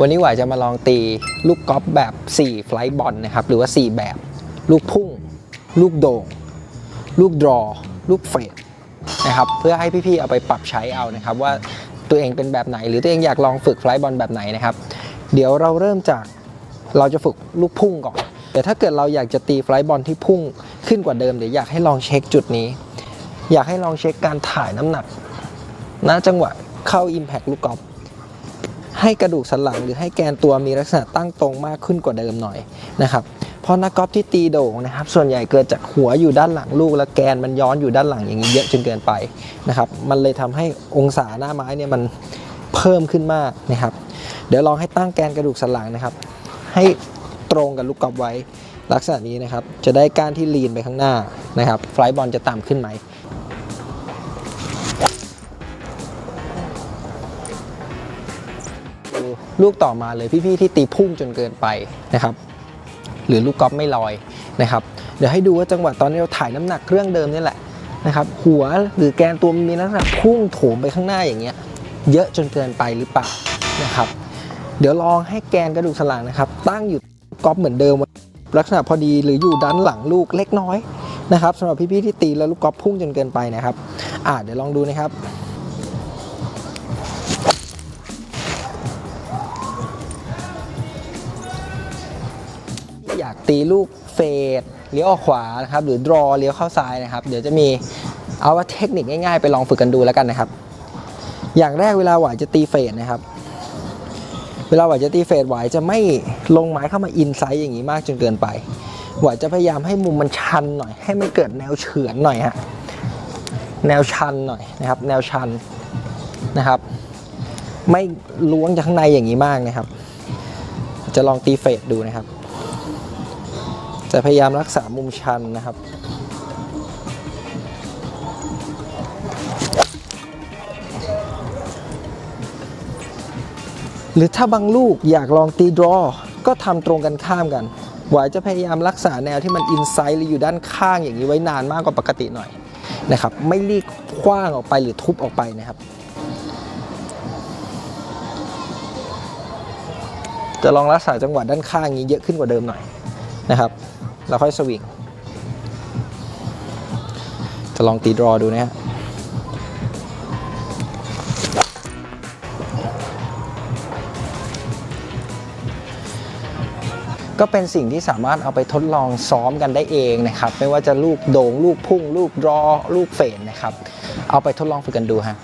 วันนี้หวายจะมาลองตีลูกกอล์ฟแบบ 4 ไฟล์บอลนะครับ หรือว่า 4 แบบ ลูกพุ่ง ลูกโด่ง ลูกดรอ ลูกเฟดนะครับ เพื่อให้พี่ๆเอาไปปรับใช้เอานะครับ ว่าตัวเองเป็นแบบไหน หรือตัวเองอยากลองฝึกไฟล์บอลแบบไหนนะครับ เดี๋ยวเราเริ่มจากเราจะฝึกลูกพุ่งก่อน แต่ถ้าเกิดเราอยากจะตีไฟล์บอลที่พุ่งขึ้นกว่าเดิมเดี๋ยวอยากให้ลองเช็คจุดนี้ อยากให้ลองเช็คการถ่ายน้ำหนักณจังหวะเข้า Impact ลูกกอล์ฟ ให้กระดูกสันหลังหรือให้แกนตัวมีลักษณะตั้งตรงมากขึ้นกว่าเดิมหน่อยนะครับเพราะนักกอล์ฟที่ตีโด่งนะครับส่วนใหญ่เกิดจากหัวอยู่ด้านหลังลูก และแกนมันย้อนอยู่ด้านหลังอย่างนี้เยอะจนเกินไปนะครับมันเลยทำให้องศาหน้าไม้เนี่ยมันเพิ่มขึ้นมากนะครับ เดี๋ยวลองให้ตั้งแกนกระดูกสันหลังนะครับ ให้ตรงกับลูกกอล์ฟไว้ลักษณะนี้นะครับ จะได้ก้านที่ลีนไปข้างหน้านะครับไฟล์บอลจะต่ำขึ้นไหม ลูกต่อมาเลยพี่ๆที่ตีพุ่งจนเกินไปนะครับหรือลูกกอล์ฟไม่ลอยนะครับเดี๋ยวให้ดูว่าจังหวะตอนนี้เราถ่ายน้ำหนักเครื่องเดิมนี่แหละนะครับหัวหรือแกนตัวมันมีลักษณะพุ่งโถมไปข้างหน้าอย่างเงี้ยเยอะจนเกินไปหรือเปล่านะครับเดี๋ยวลองให้แกนกระดูกสันหลังนะครับ ตั้งอยู่กอล์ฟเหมือนเดิม ลักษณะพอดีหรืออยู่ด้านหลังลูกเล็กน้อยนะครับสำหรับพี่ๆที่ตีแล้วลูกกอล์ฟพุ่งจนเกินไปนะครับอ่าเดี๋ยวลองดูนะครับ ตีลูกเฟดเลี้ยวออกขวานะครับหรือดรอเลี้ยวเข้าซ้ายนะครับ เดี๋ยวจะมีเอาว่าเทคนิคง่ายๆ ไปลองฝึกกันดูแล้วกันนะครับ อย่างแรกเวลาหวายจะตีเฟดนะครับ เวลาหวายจะตีเฟดหวายจะไม่ลงไม้เข้ามาอินไซด์อย่างนี้มากจนเกินไป หวายจะพยายามให้มุมมันชันหน่อย ให้มันเกิดแนวเฉือนหน่อยฮะแนวชันหน่อยนะครับ แนวชันนะครับ ไม่ล้วงจากข้างในอย่างนี้มากนะครับ จะลองตีเฟดดูนะครับ จะพยายามรักษามุมชันนะครับหรือถ้าบางลูกอยากลองตีดรอ ก็ทำตรงกันข้ามกันหวายจะพยายามรักษาแนวที่มันอินไซด์หรืออยู่ด้านข้างอย่างนี้ไว้นานมากกว่าปกติหน่อยนะครับ ไม่รีบคว้างออกไปหรือทุบออกไปนะครับ จะลองรักษาจังหวะด้านข้างนี้เยอะขึ้นกว่าเดิมหน่อยนะครับ แล้วค่อยสวิงจะลองตีดรอดูนะฮะก็เป็นสิ่งที่สามารถเอาไปทดลองซ้อมกันได้เองนะครับ ไม่ว่าจะลูกโด่งลูกพุ่ง ลูกรอ ลูกเฟดนะครับ เอาไปทดลองฝึกกันดูฮะ